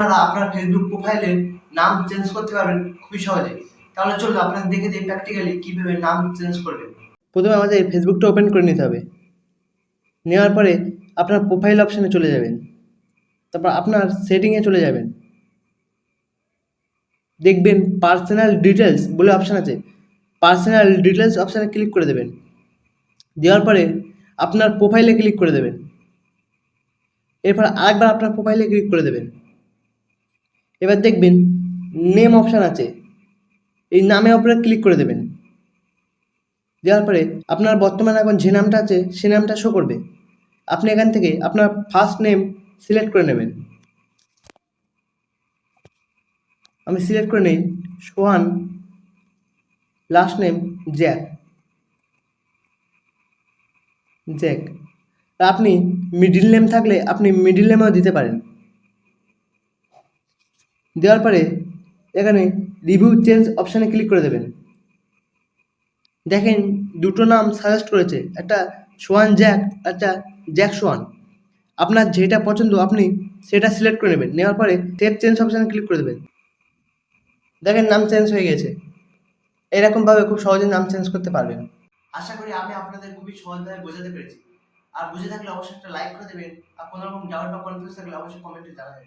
আপনারা আপনার ফেসবুক প্রোফাইলের নাম চেঞ্জ করতে পারবেন খুবই সহজে। তাহলে চলুন আপনাদের দেখে দিই প্র্যাকটিক্যালি কীভাবে নাম চেঞ্জ করবেন। প্রথমে আমাদের ফেসবুকটা ওপেন করে নিতে হবে। নেওয়ার পরে আপনার প্রোফাইল অপশানে চলে যাবেন। তারপর আপনার সেটিংয়ে চলে যাবেন। দেখবেন পার্সোনাল ডিটেলস বলে অপশান আছে। পার্সোনাল ডিটেলস অপশানে ক্লিক করে দেবেন। দেওয়ার পরে আপনার প্রোফাইলে ক্লিক করে দেবেন। এরপর আরেকবার আপনার প্রোফাইলে ক্লিক করে দেবেন। এবার দেখবেন নেম অপশান আছে। এই নামে ওপরে ক্লিক করে দেবেন। দেওয়ার পরে আপনার বর্তমানে এখন যে নামটা আছে, সে নামটা শো করবে। আপনি এখান থেকে আপনার ফার্স্ট নেম সিলেক্ট করে নেবেন। আমি সিলেক্ট করে নেই Sohan last name Jack Jack আপনি মিডিল নেম থাকলে আপনি মিডিল নেমও দিতে পারেন। দেওয়ার পরে এখানে রিভিউ চেঞ্জ অপশানে ক্লিক করে দেবেন। দেখেন দুটো নাম সাজেস্ট করেছে, একটা সোয়ান জ্যাক, একটা জ্যাক সোয়ান। আপনার যেটা পছন্দ আপনি সেটা সিলেক্ট করে নেবেন, নেওয়ার পরে সেভ চেঞ্জ অপশানে ক্লিক করে দেবেন। দেখেন নাম চেঞ্জ হয়ে গেছে। এরকমভাবে খুব সহজে নাম চেঞ্জ করতে পারবেন। আশা করি আমি আপনাদের খুবই সহজভাবে বোঝাতে পেরেছি। আর বুঝে থাকলে অবশ্যই একটা লাইক করে দেবেন, আর কোনো রকম ডাউট বা কনফিউজ থাকলে অবশ্যই কমেন্টে জানাবেন।